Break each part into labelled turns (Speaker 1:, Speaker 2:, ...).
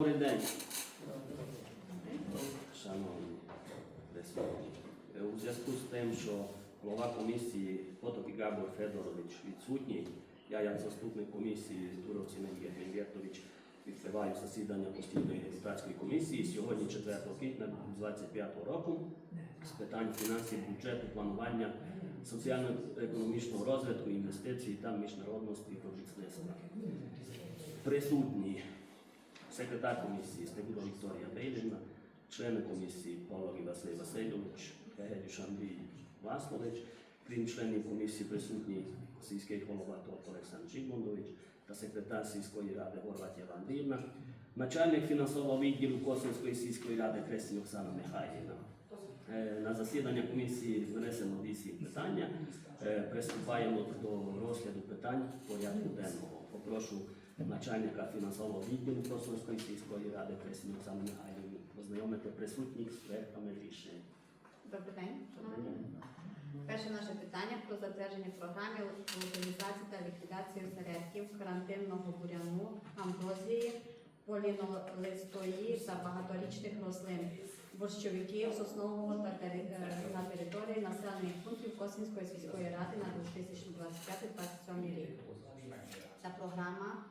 Speaker 1: Добрий день, шановні присутні. У зв'язку з тим, що голова комісії Поток Габор Федорович відсутній, я як заступник комісії Туровці Надія Генгертович відкриваю засідання постійної депутатської комісії сьогодні 4 квітня 2025 року з питань фінансів, бюджету, планування, соціально-економічного розвитку, інвестицій та міжнародного співробітництва. Присутні секретар комісії Стегуро Вікторія Бейлівна, члени комісії Павлові Василь Васильович, Гегедюш Андрій Васлович, крім членів комісії присутній сільський голова Тот Олександр Жигмундович та секретар сільської ради Горватія Андріївна, начальник фінансового відділу Косинської сільської ради Кресінь Оксана Михайлівна. На засідання комісії винесено вісім питання. Приступаємо до розгляду питань порядку денного. Попрошу начальника фінансового відділу Косовської сільської ради Кресінь Оксану Михайлівну ознайомити присутніх з проектами рішень.
Speaker 2: Добрий день, шановні. Перше наше питання про затвердження програми локалізації та ліквідації осередків карантинного буряну, амброзії, полінолистої та багаторічних рослин, борщовиків, соснового та е, на території населених пунктів Косинської сільської ради на 2025-2027 рік. Ця програма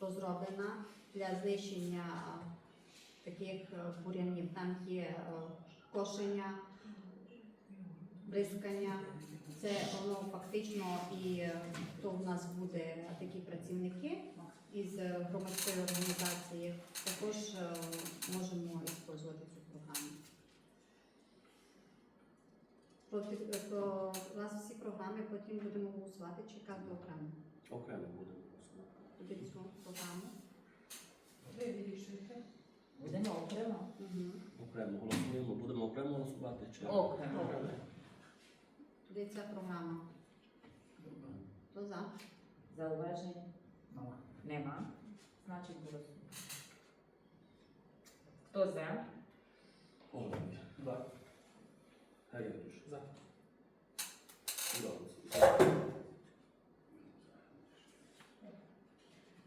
Speaker 2: розроблена для знищення е, таких е, бур'янів. Там є е, кошення, бризкання. Це воно фактично і е, то в нас буде такі працівники із е, громадської організації. Також е, можемо використовувати цю програму. Про, ті- про нас всі програми потім будемо голосувати, чекати окремо. Тоді цю програму.
Speaker 3: Ви вирішуєте?
Speaker 4: Будемо окремо.
Speaker 2: Угу.
Speaker 1: Окремо голосуємо. Будемо окремо голосувати чи
Speaker 4: Окремо.
Speaker 2: Тоді ця програма. Хто за?
Speaker 4: Зауважень нема. Значить голосуємо. Хто за?
Speaker 1: Олег.
Speaker 3: За.
Speaker 1: Гайдуш.
Speaker 3: За.
Speaker 1: Уровець.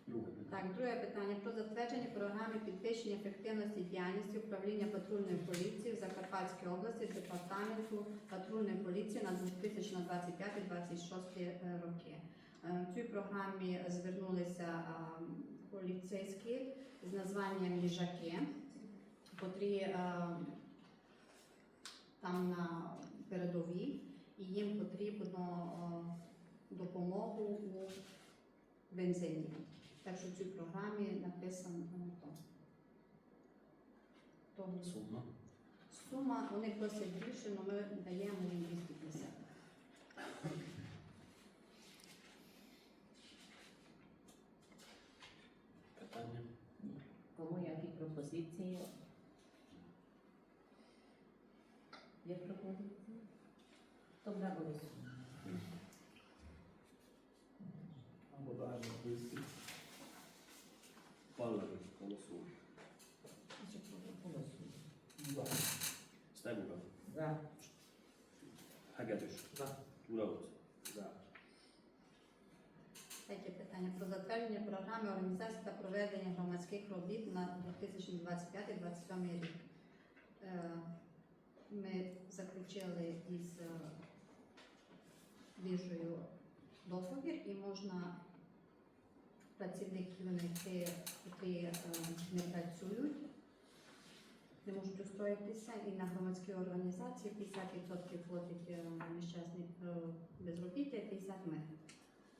Speaker 1: Друге питання.
Speaker 2: Так, друге питання про затвердження програми підвищення ефективності діяльності управління патрульної поліції в Закарпатській області департаменту патрульної поліції на 2025-2026 роки. Е, В цій програмі звернулися е, поліцейські з названням їжаки, котрі е, там на передовій, і їм потрібно е, допомогу у бензині. Так що в цій програмі написано то. Тому
Speaker 1: Сума.
Speaker 2: сума, вони просять більше, але ми даємо їм 250.
Speaker 1: Питання.
Speaker 4: Кому які пропозиції? Є пропозиції? Хто за голосуємо?
Speaker 3: Або даже близькі.
Speaker 1: Павлові голосує.
Speaker 4: Голосуємо.
Speaker 3: За.
Speaker 1: Стегура.
Speaker 4: За.
Speaker 1: Гайдуш.
Speaker 3: За.
Speaker 1: Уровець. За.
Speaker 2: Третє питання про затвердження програми організації та громадських робіт на 2025-2027 рік. Е, Ми заключили із е, біржею договір і можна працівників знайти, які е, не працюють, не можуть устроїтися, і на громадські організації 50% платить е, нещасний е, безробіття, 50% ми.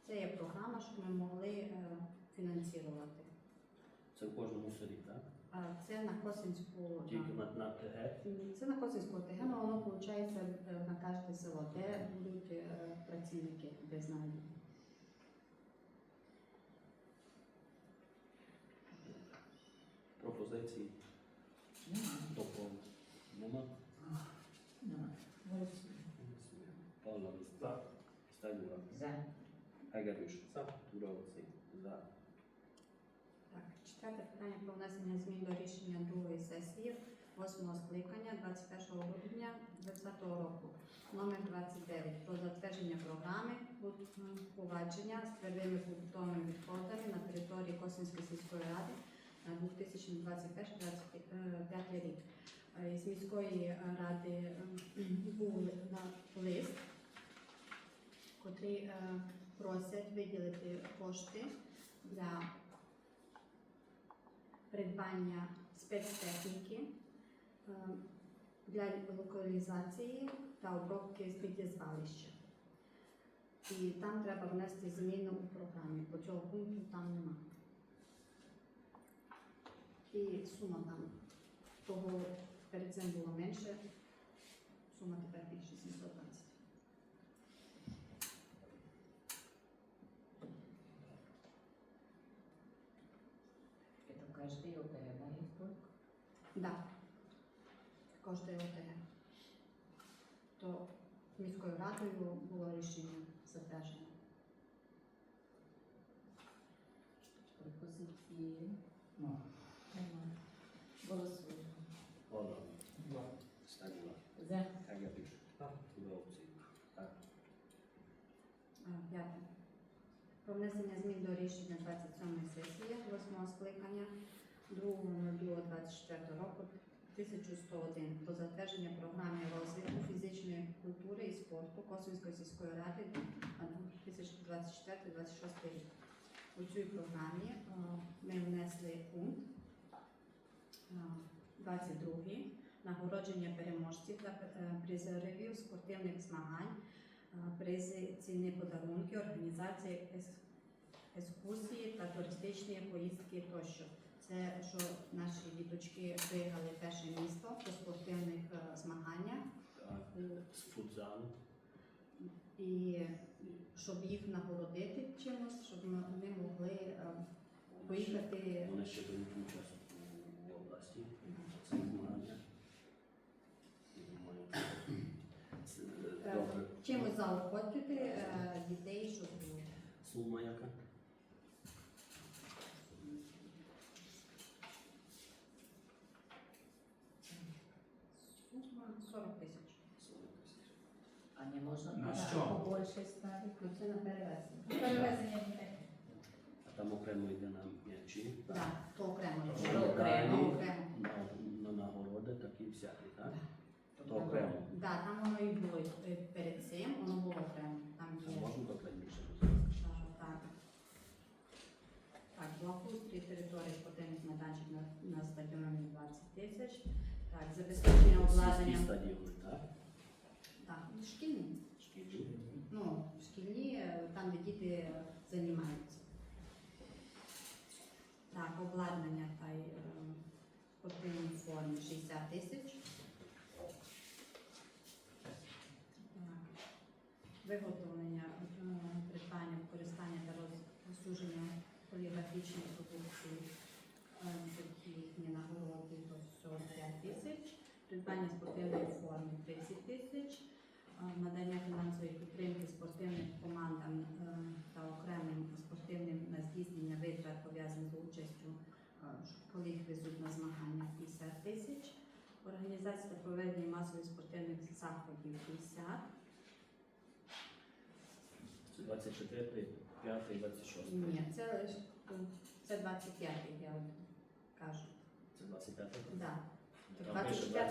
Speaker 2: Це є програма, щоб ми могли е, фінансувати.
Speaker 1: Це в кожному селі, так?
Speaker 2: А це на Косинську
Speaker 1: Тільки
Speaker 2: на,
Speaker 1: на, на ТГ.
Speaker 2: це на Косинську ТГ, але воно виходить на кожне село, де будуть е, працівники без найду.
Speaker 1: Пропозиції.
Speaker 4: Нема.
Speaker 1: Доповнення. Нема.
Speaker 4: Нема. Голосуємо.
Speaker 1: Павлові.
Speaker 3: За.
Speaker 1: Стегура.
Speaker 4: За.
Speaker 1: Гайдуш.
Speaker 3: За.
Speaker 1: Уровець. За.
Speaker 2: Так, питання про внесення змін до рішення другої сесії восьмого скликання 21 грудня 2020 року. Номер 29 про затвердження програми повадження з твердими побутовими відходами на території Косинської сільської ради на 2021-2025 рік. Е, З міської ради був лист, котрий е, просять виділити кошти для придбання спецтехніки е, для локалізації та обробки сміттєзвалища. І там треба внести зміну у програмі, бо цього пункту там нема. І сума там того перед цим було менше, сума тепер більше 720.
Speaker 4: Это каждый ОТГ, да, есть только?
Speaker 2: Да. Коштує ОТГ. То міською радою було рішення затверджено.
Speaker 4: Пропозиції нема. Голосуємо.
Speaker 3: Два.
Speaker 1: Stagula,
Speaker 4: За.
Speaker 3: Так.
Speaker 1: Tudóci. Так.
Speaker 2: П'яте. Про внесення змін до рішення 27 сесії 8 скликання 2.02.24 року 1101 про затвердження програми розвитку фізичної культури і спорту Косинської сільської ради на 2024-2026 рік. У цій програмі е, ми внесли пункт е, 22 нагородження переможців та е, призерів спортивних змагань е, призи, ціни подарунки, організація ес- екскурсії та туристичні поїздки тощо. Це що наші діточки виграли перше місто по спортивних е, змаганнях
Speaker 1: Так.
Speaker 2: У-
Speaker 1: Z futsalu.
Speaker 2: і щоб їх нагородити чимось, щоб вони могли е, поїхати.
Speaker 1: One ще беруть участь у області в цих змаганнях.
Speaker 2: Е, Чимось заохотити е, дітей, щоб
Speaker 1: Сума яка?
Speaker 2: сума 40 тисяч.
Speaker 1: 40 тисяч.
Speaker 4: А не можна
Speaker 3: На
Speaker 4: на
Speaker 3: що?
Speaker 4: побольше ставити?
Speaker 2: Ну, Це на перевезення.
Speaker 4: Перевезення дітей.
Speaker 1: А там окремо йде на м'ячі.
Speaker 2: Так, то окремо.
Speaker 1: На
Speaker 4: окремо?
Speaker 2: Окремо.
Speaker 1: на, на нагороди такі всякі, так?
Speaker 2: Да.
Speaker 1: То окремо.
Speaker 2: Да, там воно і було е, перед цим, воно було окремо. Там
Speaker 1: А
Speaker 2: є.
Speaker 1: можна докладніше?
Speaker 2: а, Так. Так, благоустрій території спортивних майданчиків на, на стадіоні 20 тисяч. Так, забезпечення
Speaker 1: Сільські
Speaker 2: обладнання.
Speaker 1: стадіони, так?
Speaker 2: Так, шкільні.
Speaker 1: Шкільні.
Speaker 2: Ну, шкільні, е, там, де діти займаються. Так, обладнання та й е, спортивній формі 60 тисяч. Так. Виготовлення, 15 тисяч, надання фінансової підтримки спортивним командам е, та окремим спортивним на здійснення витрат пов'язаних з участю е, школих везуть на змагання 50 тисяч, організація та проведення масових спортивних заходів 50.
Speaker 1: 24, 5, 26.
Speaker 2: Ні, це, це 25 я кажу.
Speaker 1: Це 25 Так.
Speaker 2: Да.
Speaker 1: Там
Speaker 2: 24,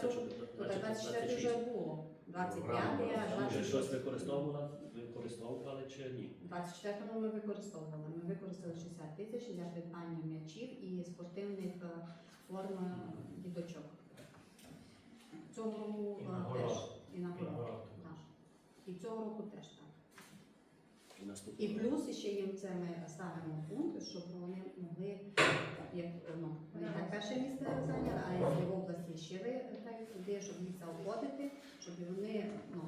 Speaker 1: пише 24,
Speaker 2: вже було. 25, а
Speaker 1: Там вже
Speaker 2: 26.
Speaker 1: щось використовували, використовували чи ні?
Speaker 2: 24-му ми використовували. Ми використали 60 тисяч для придбання м'ячів і спортивних е, форм е, діточок. Цього року
Speaker 5: І
Speaker 2: е,
Speaker 5: нагород.
Speaker 2: теж і нагород.
Speaker 5: Нагород.
Speaker 2: Так. І цього року теж так.
Speaker 1: І
Speaker 2: І
Speaker 1: наступного
Speaker 2: плюс ще їм це ми ставимо пункт, щоб вони могли, як ну, вони так перше місце зайняли, а якщо в області ще ви так туди, щоб їх заохотити, щоб вони, ну,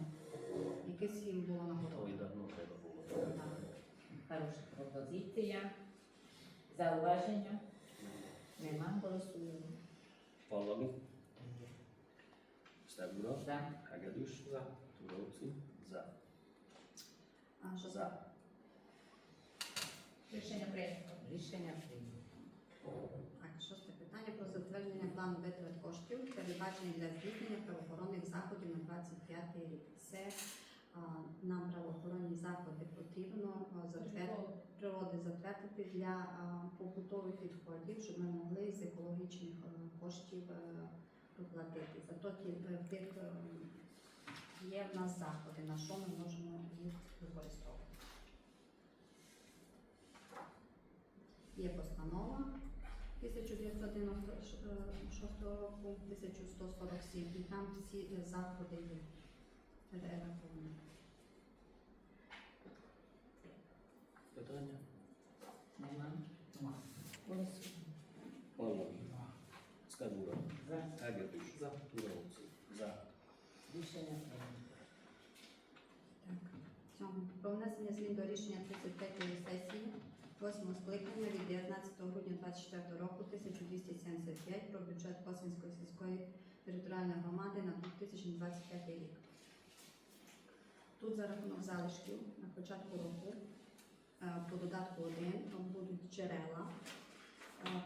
Speaker 2: якесь їм було
Speaker 1: То давно треба було.
Speaker 4: Хороша пропозиція. Зауваження? Нема. Голосуємо.
Speaker 1: Павлові. Стегуро.
Speaker 4: За.
Speaker 1: Хагадуш.
Speaker 3: За.
Speaker 1: Туровці. За.
Speaker 2: А що
Speaker 1: За.
Speaker 4: Рішення прийнято. Рішення прийнято.
Speaker 2: Шосте питання про затвердження плану витрат коштів, передбачення для здійснення правоохоронних заходів на 25 рік. Це а, нам правоохоронні заходи потрібно затвердити. природи затвердити для а, побутових відходів, щоб ми могли з екологічних е, коштів е, проплатити. Зато е, тих е, є в нас заходи, на що ми можемо їх використовувати. Є постанова 1996 року, 1147, і там всі е, заходи є перераховані.
Speaker 1: Питання?
Speaker 4: Нема.
Speaker 3: Нема.
Speaker 4: Голосуємо.
Speaker 1: Павлові. Стебура.
Speaker 4: За.
Speaker 1: Гегедюш.
Speaker 3: За.
Speaker 1: Туровці. За.
Speaker 4: Рішення прийнято.
Speaker 2: Сьоме. Про внесення змін до рішення 33-ї сесії 8 скликання від 19 грудня 2024 року 1275 про бюджет Косинської сільської територіальної громади на 2025 рік. Тут за рахунок залишків на початку року е, по додатку 1 будуть джерела. Е,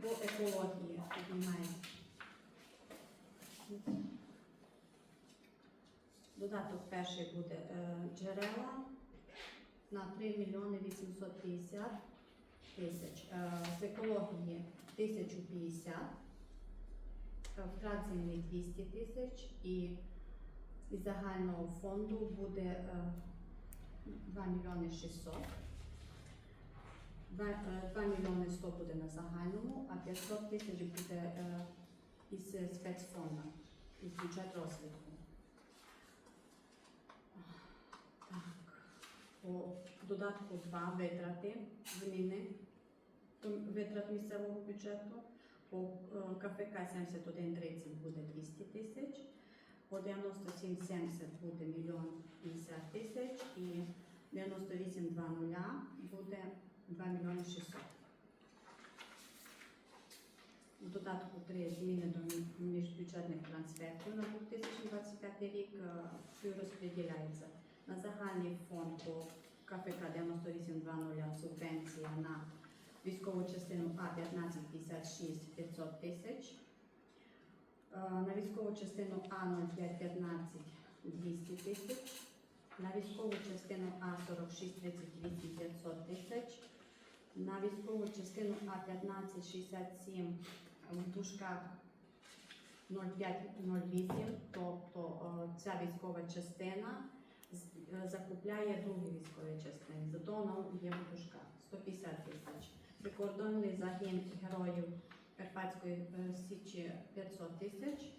Speaker 2: По екології піднімається Додаток перший буде е, джерела на 3 мільйони 850 тисяч. Е, з екології 1050, е, втрат землі 200 тисяч і із загального фонду буде е, 2 мільйони 600. 2, е, 2 мільйони 100 буде на загальному, а 500 тисяч буде е, із е, спецфонду, із бюджет розвитку. Так, по додатку 2 витрати, зміни витрат місцевого бюджету. По е, КФК 7130 буде 200 тисяч, по 9770 буде 1 мільйон 50 тисяч і 9820 буде 2 мільйони 600. У додатку 3 зміни до мі- міжбюджетних трансфертів на 2025 рік е, розподіляється на загальний фонд по КФК 9820 субвенція на військову частину А 1556 500 тисяч, Е, на військову частину А 0515 200 тисяч, на військову частину А 4638 500 тисяч, на військову частину А 1567 в дужках 0508, тобто е, ця військова частина закупляє другі військові частини, зато воно є дужках 150 тисяч. Прикордонний загін героїв Карпатської е, Січі 500 тисяч,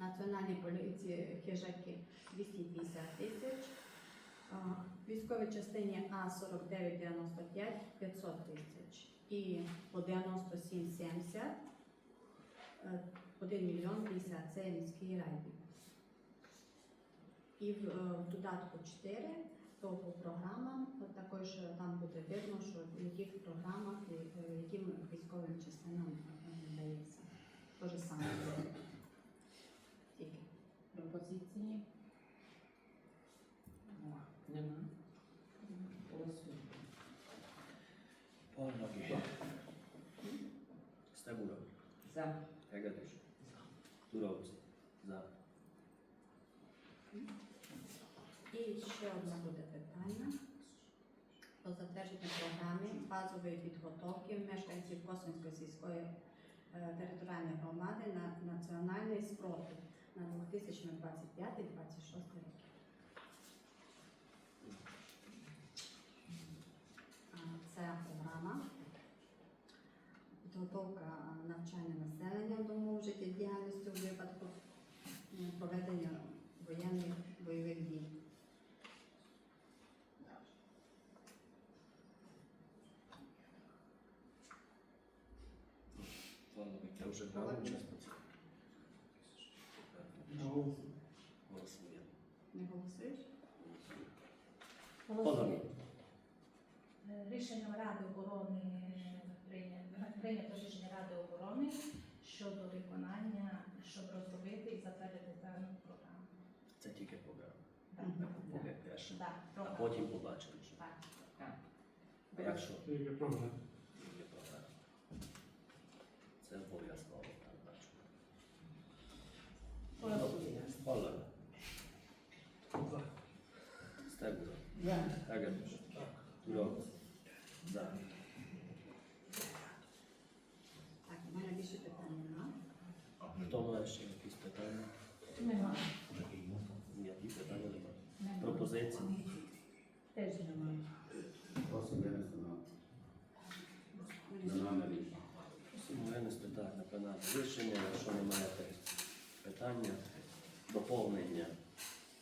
Speaker 2: Національній поліції хижаки 250 тисяч, е, військовій частині А 4995 500 тисяч. І по 9770 е, 1 мільйон 50 це міський райві. І в, е, додатку 4 то по програмам от також е, там буде видно, що в яких програмах і, е, яким військовим частинам надається. Те ж саме. Тільки.
Speaker 4: Пропозиції?
Speaker 3: Нема.
Speaker 4: Голосуємо.
Speaker 1: Стебура.
Speaker 4: За.
Speaker 1: Гегедюш. Туровці. За.
Speaker 2: І ще одне буде питання про затвердження програми базової підготовки мешканців Косинської сільської е, територіальної громади на національний спротив на 2025-2026 роки. Це програма. Підготовка навчання населення до умов життєдіяльності у випадку м, проведення воєнних бойових дій.
Speaker 1: Павлові. Я вже брав
Speaker 2: Павлові.
Speaker 1: участь у цьому.
Speaker 3: На голосу.
Speaker 1: Голосує.
Speaker 2: Не голосуєш?
Speaker 1: Павлові.
Speaker 5: Е, Рішенням Ради оборони прийнято, рішення Ради оборони щодо виконання, щоб розробити і затвердити певну програму.
Speaker 1: Це тільки програма.
Speaker 5: Так, так,
Speaker 1: А потім побачимо.
Speaker 5: Так.
Speaker 4: Так.
Speaker 1: Якщо
Speaker 3: Тільки програма.
Speaker 1: Vallahi. Tak było. Tak, jak już.
Speaker 4: No.
Speaker 1: Da.
Speaker 3: Tak,
Speaker 1: ma
Speaker 4: jakieś
Speaker 1: pytania? Kto ma jeszcze jakieś pytania?
Speaker 5: Nie
Speaker 1: ma. Jakie pytania
Speaker 5: nie
Speaker 1: ma?
Speaker 5: Propozycje? Też
Speaker 6: nie ma. Prosim, ja jestem na...
Speaker 1: Na namiarze. Prosim, ja nie spytałem na kanale. Jeszcze nie ma питання, доповнення,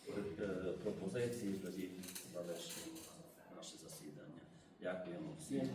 Speaker 1: е, пропозиції, тоді завершуємо наше засідання. Дякуємо всім.